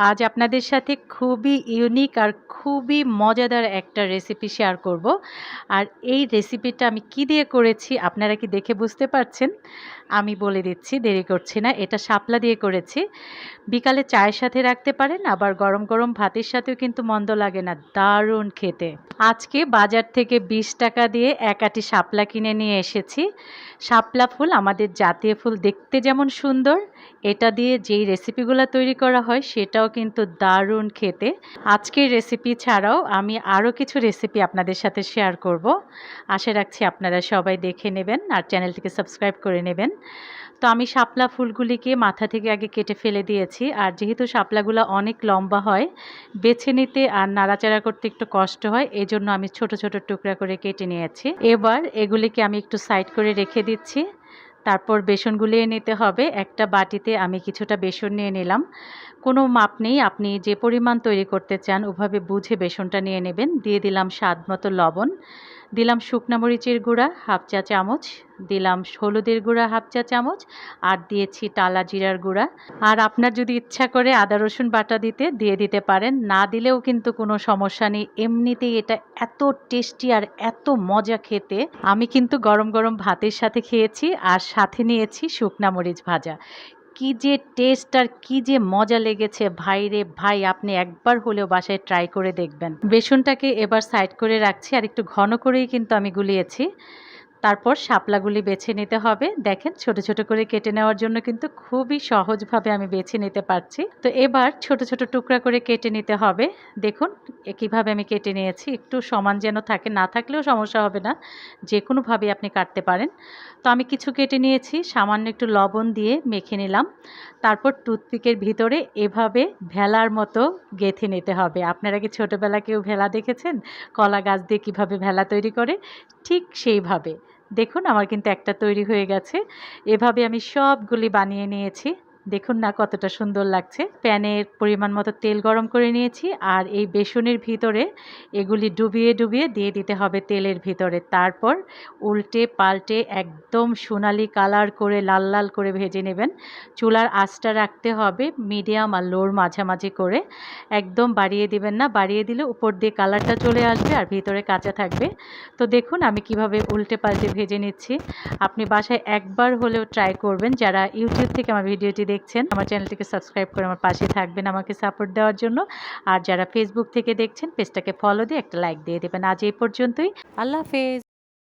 আজ আপনাদের সাথে খুবই ইউনিক আর খুবই মজাদার একটা রেসিপি শেয়ার করব। আর এই রেসিপিটা আমি কি দিয়ে করেছি আপনারা কি দেখে বুঝতে পারছেন? আমি বলে দিচ্ছি, দেরি করছি না। এটা শাপলা দিয়ে করেছি। বিকালে চায়ের সাথে রাখতে পারেন, আবার গরম গরম ভাতের সাথেও কিন্তু মন্দ লাগে না। দারুণ খেতে। আজকে বাজার থেকে বিশ টাকা দিয়ে এক আটি শাপলা কিনে নিয়ে এসেছি। শাপলা ফুল আমাদের জাতীয় ফুল দেখতে যেমন সুন্দর, এটা দিয়ে যেই রেসিপিগুলো তৈরি করা হয় সেটাও কিন্তু দারুণ খেতে। আজকের রেসিপি ছাড়াও আমি আরও কিছু রেসিপি আপনাদের সাথে শেয়ার করব। আশা রাখছি আপনারা সবাই দেখে নেবেন আর চ্যানেলটিকে সাবস্ক্রাইব করে নেবেন। তো আমি শাপলা ফুলগুলিকে মাথা থেকে আগে কেটে ফেলে দিয়েছি। আর যেহেতু শাপলাগুলো অনেক লম্বা হয়, বেছে নিতে আর নাড়াচাড়া করতে একটু কষ্ট হয় এই জন্য আমি ছোট ছোট টুকরা করে কেটে নিয়েছি। এবার এগুলিকে আমি একটু সাইড করে রেখে দিচ্ছি। তারপর বেসন গুলিয়ে নিতে হবে। একটা বাটিতে আমি কিছুটা বেসন নিয়ে নিলাম। কোনো মাপ নেই, আপনি যে পরিমাণ তৈরি করতে চান, ওভাবে বুঝে বেসনটা নিয়ে নেবেন। দিয়ে দিলাম স্বাদ মতো লবণ। দিলাম শুকনা মরিচের গুঁড়া, হাফ চা চামচ। দিলাম হলুদের গুঁড়া, হাফ চা চামচ। আর দিয়েছি টালা জিরার গুঁড়া। আর আপনার যদি ইচ্ছা করে আদা, রসুন বাটা দিতে, দিয়ে দিতে পারেন। না দিলেও কিন্তু কোনো সমস্যা নেই। এমনিতেই এটা এত টেস্টি আর এত মজা খেতে। আমি কিন্তু গরম গরম ভাতের সাথে খেয়েছি আর সাথে নিয়েছি শুকনা মরিচ ভাজা। কি যে টেস্ট আর কি যে মজা লেগেছে। ভাই রে ভাই, আপনি একবার হলেও বাসায় ট্রাই করে দেখবেন। বেসনটাকে এবার সাইড করে রাখছি, আর একটু ঘন করেই কিন্তু আমি গুলিয়েছি। তারপর শাপলাগুলি বেছে নিতে হবে। দেখেন, ছোট ছোট করে কেটে নেওয়ার জন্য কিন্তু খুবই সহজভাবে আমি বেছে নিতে পারছি। তো এবার ছোট ছোট টুকরা করে কেটে নিতে হবে। দেখুন কীভাবে আমি কেটে নিয়েছি। একটু সমান যেন থাকে, না থাকলেও সমস্যা হবে না। যে কোনোভাবে আপনি কাটতে পারেন। তো আমি কিছু কেটে নিয়েছি। সামান্য একটু লবণ দিয়ে মেখে নিলাম। তারপর টুথপিকের ভিতরে এভাবে ভেলার মতো গেঁথে নিতে হবে। আপনারা কি ছোটোবেলা কেউ ভেলা দেখেছেন? কলা গাছ দিয়ে কীভাবে ভেলা তৈরি করে? ঠিক সেইভাবে। দেখুন আমার কিন্তু একটা তৈরি হয়ে গেছে। এভাবে আমি সবগুলি বানিয়ে নিয়েছি। দেখুন না কতটা সুন্দর লাগছে। প্যানের পরিমাণ মতো তেল গরম করে নিয়েছি আর এই বেসনের ভিতরে এগুলি ডুবিয়ে ডুবিয়ে দিয়ে দিতে হবে তেলের ভিতরে। তারপর উল্টে পাল্টে একদম সোনালি কালার করে লাল লাল করে ভেজে নেবেন। চুলার আঁচটা রাখতে হবে মিডিয়াম আর লোর মাঝামাঝি করে। একদম বাড়িয়ে দিবেন না, বাড়িয়ে দিলে উপর দিয়ে কালারটা চলে আসবে আর ভিতরে কাঁচা থাকবে। তো দেখুন আমি কীভাবে উল্টে পাল্টে ভেজে নিচ্ছি। আপনি বাসায় একবার হলেও ট্রাই করবেন। যারা ইউটিউব থেকে আমার ভিডিওটি দেখছেন, আমার চ্যানেলটিকে সাবস্ক্রাইব করে আমার পাশে থাকবেন আমাকে সাপোর্ট দেওয়ার জন্য। আর যারা ফেসবুক থেকে দেখছেন, পেজটাকে ফলো দিয়ে একটা লাইক দিয়ে দেবেন। আজ এই পর্যন্তই। আল্লাহ হাফেজ।